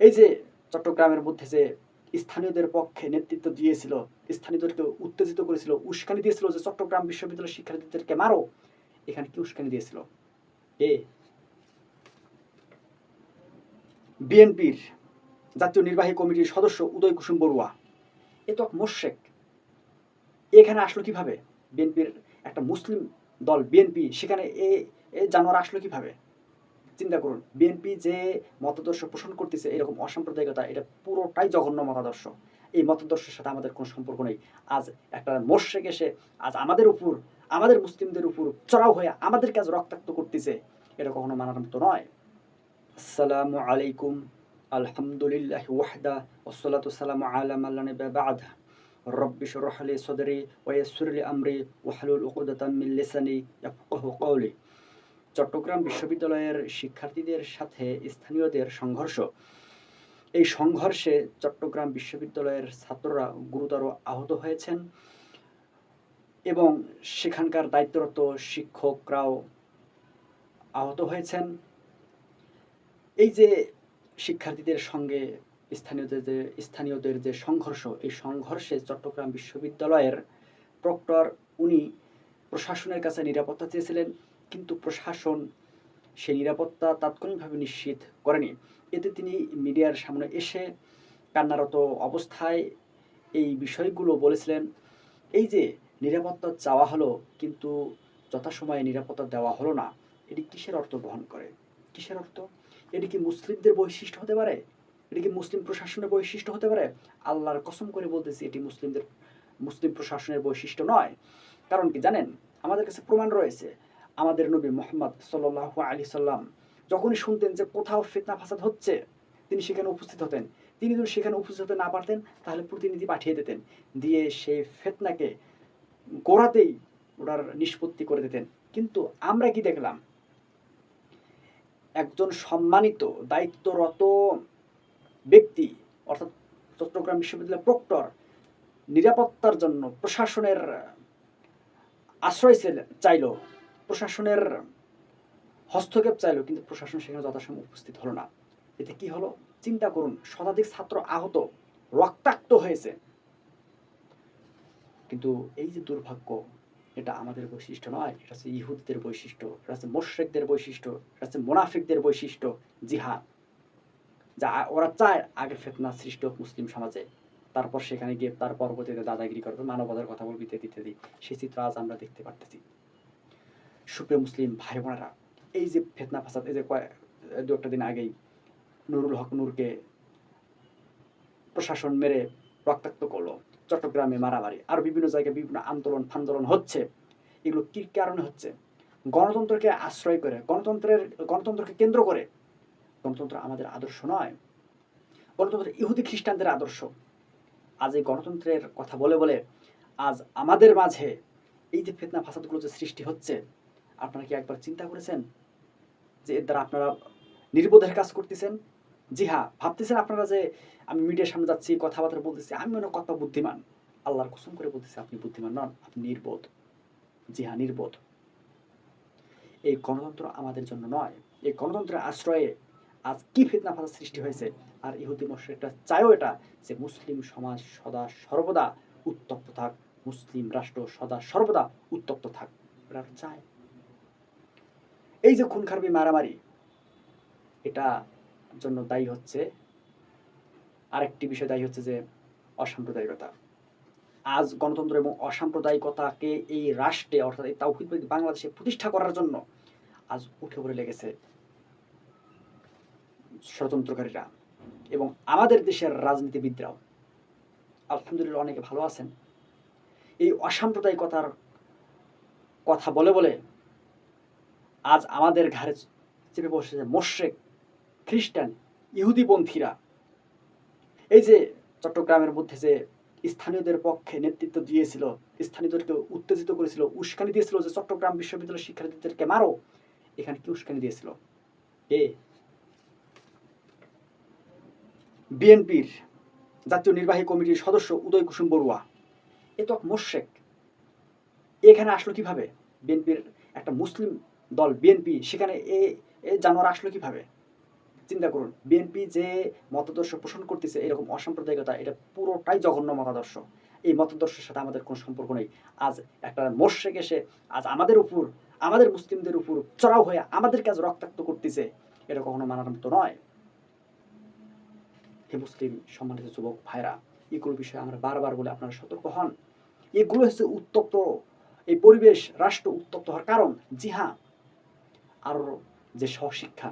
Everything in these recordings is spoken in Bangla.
এই যে চট্টগ্রামের মধ্যে যে স্থানীয়দের পক্ষে নেতৃত্ব দিয়েছিল স্থানীয়দেরকে উত্তেজিত করেছিল, উস্কানি দিয়েছিল যে চট্টগ্রাম বিশ্ববিদ্যালয়ের শিক্ষার্থীদেরকে মারো, এখানে কি উস্কানি দিয়েছিল? এ বিএনপির জাতীয় নির্বাহী কমিটির সদস্য উদয় কুসুম বড়ুয়া, এ তো মোশেক, এখানে আসলো কীভাবে? বিএনপির একটা মুসলিম দল, বিএনপি, সেখানে এ জানোয়ার আসলো কীভাবে? চিন্তা করুন বিএনপি যে মতাদর্শ পোষণ করতেছে, এরকম অসাম্প্রদায়িকতা, এটা পুরোটাই জঘন্য মতাদর্শ। এই মতাদর্শের সাথে আমাদের কোনো সম্পর্ক নেই। আজ একটা মোর্শেক এসে, আজ আমাদের উপর, আমাদের মুসলিমদের উপর চড়াও হয়ে আমাদের কাজ রক্তাক্ত করতেছে, এটা কখনো মানার মতো নয়। আসসালামু আলাইকুম, আলহামদুলিল্লাহ ওয়াহদা ওসলাত সালামু আলা মাল্লানি বাদ। রব্বি শরহ লি সদরি ওয়া ইয়াসসির লি আমরি ওয়াহলুল উকদাতাম মিন লিসানি ইয়াফকাহু কওলি চট্টগ্রাম বিশ্ববিদ্যালয়ের শিক্ষার্থীদের সাথে স্থানীয়দের সংঘর্ষ। এই সংঘর্ষে চট্টগ্রাম বিশ্ববিদ্যালয়ের ছাত্ররা গুরুতর আহত হয়েছেন এবং সেখানকার দায়িত্বরত শিক্ষকরাও আহত হয়েছেন। এই যে শিক্ষার্থীদের সঙ্গে স্থানীয়দের যে স্থানীয়দের যে সংঘর্ষ, এই সংঘর্ষে চট্টগ্রাম বিশ্ববিদ্যালয়ের প্রক্টর উনি প্রশাসনের কাছে নিরাপত্তা চেয়েছিলেন। কিন্তু প্রশাসন সেই নিরাপত্তা তাৎক্ষণিকভাবে নিশ্চিত করেনি। এতে তিনি মিডিয়ার সামনে এসে কান্নারত অবস্থায় এই বিষয়গুলো বলেছিলেন, এই যে নিরাপত্তা চাওয়া হলো, কিন্তু যথাসময়ে নিরাপত্তা দেওয়া হলো না, এটি কিসের অর্থ বহন করে? কিসের অর্থ? এটি কি মুসলিমদের বৈশিষ্ট্য হতে পারে? এটি কি মুসলিম প্রশাসনের বৈশিষ্ট্য হতে পারে? আল্লাহর কসম করে বলতেছি, এটি মুসলিমদের, মুসলিম প্রশাসনের বৈশিষ্ট্য নয়। কারণ কি জানেন? আমাদের কাছে প্রমাণ রয়েছে আমাদের নবী মোহাম্মদ সাল্লাহ আলি সাল্লাম যখনই শুনতেন যে কোথাও ফিতনা ফাসাদ হচ্ছে, তিনি সেখানে উপস্থিত হতেন। তিনি যদি সেখানে উপস্থিত হতে না পারতেন, তাহলে প্রতিনিধি পাঠিয়ে দিতেন, দিয়ে সেই ফেতনাকে গোড়াতেই ওনার নিষ্পত্তি করে দিতেন। কিন্তু আমরা কি দেখলাম? একজন সম্মানিত, দায়িত্বরত ব্যক্তি, অর্থাৎ চট্টগ্রাম বিশ্ববিদ্যালয়ের প্রক্টর, নিরাপত্তার জন্য প্রশাসনের আশ্রয় চাইলো। প্রশাসনের হস্তক্ষেপ চাইলো কিন্তু প্রশাসন সেখানে যথাসময় উপস্থিত হলো না। এতে কি হলো? চিন্তা করুন, শতাধিক ছাত্র আহত, রক্তাক্ত হয়েছে। কিন্তু এই যে দুর্ভাগ্য, এটা আমাদের বৈশিষ্ট্য নয়, এটা হচ্ছে ইহুদদের বৈশিষ্ট্য, এটা হচ্ছে মোশ্রেকদের বৈশিষ্ট্য, এটা হচ্ছে মোনাফিকদের বৈশিষ্ট্য, জিহাদ। যা ওরা চায় আগে ফেতনা সৃষ্টি মুসলিম সমাজে, তারপর সেখানে গিয়ে তার পরবর্তীতে দাদাগিরি করবে, মানবতার কথা বলবে, ইত্যাদি ইত্যাদি। সেই চিত্র আজ আমরা দেখতে পারতেছি। সুপ্রিয় মুসলিম ভাই বোনেরা, এই যে ফেতনা ফাসাদ, এই যে দু একটা দিন আগেই নুরুল হক নূরকে প্রশাসন মেরে রক্তাক্ত করল চট্টগ্রামে মারামারি। আর বিভিন্ন জায়গায় বিভিন্ন আন্দোলন, ফান্দোলন হচ্ছে। এগুলো কি কারণে হচ্ছে? গণতন্ত্রকে আশ্রয় করে, গণতন্ত্রের, গণতন্ত্রকে কেন্দ্র করে গণতন্ত্র আমাদের আদর্শ নয়। গণতন্ত্র ইহুদি খ্রিস্টানদের আদর্শ। আজ এই গণতন্ত্রের কথা বলে বলে আজ আমাদের মাঝে এই যে ফেতনা ফাসাদগুলো যে সৃষ্টি হচ্ছে আপনারা কি একবার চিন্তা করেছেন যে এর দ্বারা আপনারা নির্বোধের কাজ করতেছেন? জি হ্যাঁ ভাবতেছেন আপনারা যে আমি মিডিয়ার সামনে যাচ্ছি, কথাবার্তা বলতেছি, আমি মনে কত বুদ্ধিমান। আল্লাহর কসম করে বলতেছি, আপনি বুদ্ধিমান নন, আপনি নির্বোধ। জি হ্যাঁ নির্বোধ। এই গণতন্ত্র আমাদের জন্য নয়। এই গণতন্ত্রের আশ্রয়ে আজ কি ফিতনা ফাসাদ সৃষ্টি হয়েছে? আর ইহুদি মশরেকটা চায়ও এটা যে মুসলিম সমাজ সদা সর্বদা উত্তপ্ত থাক, মুসলিম রাষ্ট্র সদা সর্বদা উত্তপ্ত থাক। এটা চায়। এই যে খুন খারবি মারামারি, এটা জন্য দায়ী হচ্ছে, আরেকটি বিষয় দায়ী হচ্ছে যে অসাম্প্রদায়িকতা। আজ গণতন্ত্র এবং অসাম্প্রদায়িকতাকে এই রাষ্ট্রে, অর্থাৎ এই তাওহিদবাদী বাংলাদেশে প্রতিষ্ঠা করার জন্য আজ উঠে পড়ে লেগেছে ষড়যন্ত্রকারীরা এবং আমাদের দেশের রাজনীতিবিদরাও। আলহামদুলিল্লাহ অনেকে ভালো আছেন। এই অসাম্প্রদায়িকতার কথা বলে বলে আজ আমাদের ঘাড়ে চেপে বসেছে মোশ্রেক খ্রিস্টান ইহুদিপন্থীরা এই যে চট্টগ্রামের মধ্যে যে স্থানীয়দের পক্ষে নেতৃত্ব দিয়েছিল, স্থানীয়দেরকে উত্তেজিত করেছিল, উস্কানি দিয়েছিল যে চট্টগ্রাম বিশ্ববিদ্যালয়ের শিক্ষার্থীদেরকে মারো, এখানে কি উস্কানি দিয়েছিল? এ বিএনপির জাতীয় নির্বাহী কমিটির সদস্য উদয় কুসুম বড়ুয়া। এ তো মোশেক। এখানে আসলো কীভাবে? বিএনপির একটা মুসলিম দল বিএনপি সেখানে এ জানোয়ার আসলো কীভাবে? চিন্তা করুন বিএনপি যে মতাদর্শ পোষণ করতেছে, এরকম অসাম্প্রদায়িকতা, এটা পুরোটাই জঘন্য মতাদর্শ। এই মতাদর্শের সাথে আমাদের কোনো সম্পর্ক নেই। আজ একটা মোর্শেক এসে, আজ আমাদের উপর, আমাদের মুসলিমদের উপর চড়াও হয়ে আমাদের কাজ রক্তাক্ত করতেছে, এটা কখনো মানার মতো নয়। হে মুসলিম সম্মানিত যুবক ভাইরা, এগুলো বিষয়ে আমরা বারবার বলে আপনারা সতর্ক হন। এগুলো হচ্ছে উত্তপ্ত, এই পরিবেশ, রাষ্ট্র উত্তপ্ত হওয়ার কারণ জি হ্যাঁ আর যে সহশিক্ষা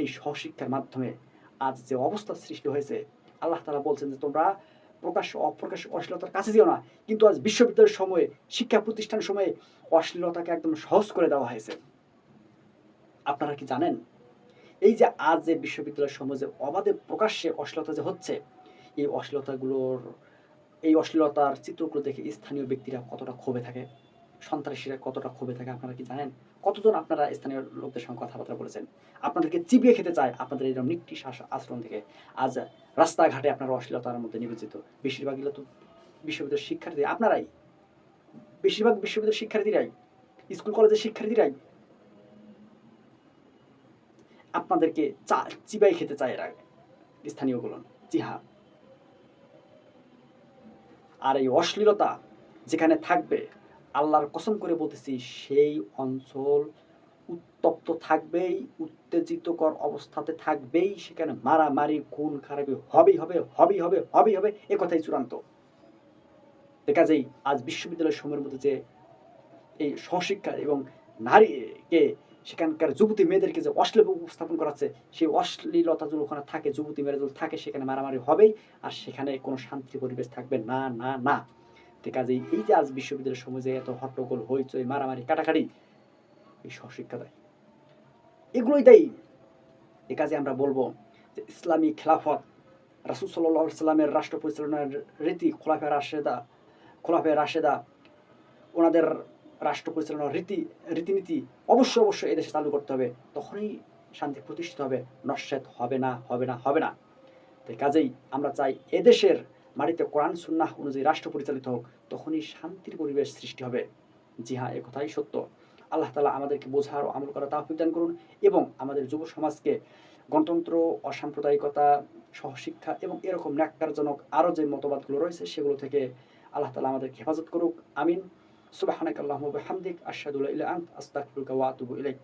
এই সহশিক্ষার মাধ্যমে আজ যে অবস্থা সৃষ্টি হয়েছে, আল্লাহ তালা বলছেন যে তোমরা প্রকাশ্য অপ্রকাশ্য অশ্লীলতার কাছে যেও না। কিন্তু আজ বিশ্ববিদ্যালয়ের সময়ে, শিক্ষা প্রতিষ্ঠান সময়ে অশ্লীলতাকে একদম সহজ করে দেওয়া হয়েছে। আপনারা কি জানেন? এই যে আজ যে বিশ্ববিদ্যালয়ের সময় যে অবাধে প্রকাশ্যে অশ্লীলতা যে হচ্ছে, এই অশ্লীলতাগুলোর, এই অশ্লীলতার চিত্রগুলো দেখে স্থানীয় ব্যক্তিরা কতটা ক্ষোভে থাকে? সন্ত্রাসীরা কতটা ক্ষোভে থাকে আপনারা কি জানেন? কতজন আপনারা স্থানীয় লোকদের সঙ্গে কথাবার্তা বলেছেন? আপনাদেরকে চিবিয়ে খেতে চায় আপনাদের এরকম নিকটি আচরণ থেকে। আজ রাস্তাঘাটে আপনারা অশ্লীলতার মধ্যে নিবেচিত বেশিরভাগগুলো তো বিশ্ববিদ্যালয়ের শিক্ষার্থী। আপনারাই? বেশিরভাগ বিশ্ববিদ্যালয়ের শিক্ষার্থীরাই? স্কুল, কলেজের শিক্ষার্থীরাই? আপনাদেরকে চা চিবাই খেতে চায় এরা, স্থানীয়গুলো। জি হ্যাঁ আর এই অশ্লীলতা যেখানে থাকবে আল্লাহর কসম করে বলতেছি, সেই অঞ্চল উত্তপ্ত থাকবেই, উত্তেজিতকর অবস্থাতে থাকবেই, সেখানে মারামারি, খুন, খারাপি হবেই হবে হবেই হবে হবেই হবে, এ কথাই চূড়ান্ত। কাজেই আজ বিশ্ববিদ্যালয় সময়ের মধ্যে যে এই সহশিক্ষা এবং নারীকে সেখানকার যুবতী মেয়েদেরকে যে অশ্লীল উপস্থাপন করাচ্ছে, সেই অশ্লীলতা যদি ওখানে থাকে, যুবতী মেয়েরা যদি থাকে, সেখানে মারামারি হবেই, আর সেখানে কোনো শান্তি পরিবেশ থাকবে না না না। ঠিক আছে এই যে আজ বিশ্ববিদ্যালয়ের সময় যে এত হট্টগোল, হইচই, মারামারি, কাটাকাটি, এই সহশিক্ষা দেয়। এগুলোই দেয়। এ কাজে আমরা বলব যে ইসলামী খেলাফত, রাসুল সাল্লাহ সাল্লামের রাষ্ট্র পরিচালনার রীতি, খোলাফে রাশেদা খোলাফে রাশেদা, ওনাদের রাষ্ট্র পরিচালনার রীতি, রীতিনীতি অবশ্যই অবশ্যই এদেশে চালু করতে হবে। তখনই শান্তি প্রতিষ্ঠিত হবে, নস্যাৎ হবে না হবে না হবে না। তাই কাজেই আমরা চাই এদেশের মাটিতে কোরআন, সুন্নাহ অনুযায়ী রাষ্ট্র পরিচালিত হোক, তখনই শান্তির পরিবেশ সৃষ্টি হবে। জি হ্যাঁ এ কথাই সত্য। আল্লাহ তালা আমাদেরকে বোঝার ও আমল করা তাহফিক দান করুন এবং আমাদের যুব সমাজকে গণতন্ত্র, অসাম্প্রদায়িকতা, সহশিক্ষা এবং এরকম ন্যাক্কারজনক আরও যে মতবাদগুলো রয়েছে সেগুলো থেকে আল্লাহ তালা আমাদেরকে হেফাজত করুক। আমিন। সুবাহানাক আল্লাহ হামদিক আশাদুল্লাহ আস্তাকফিরুকা ওয়া ইলাইক।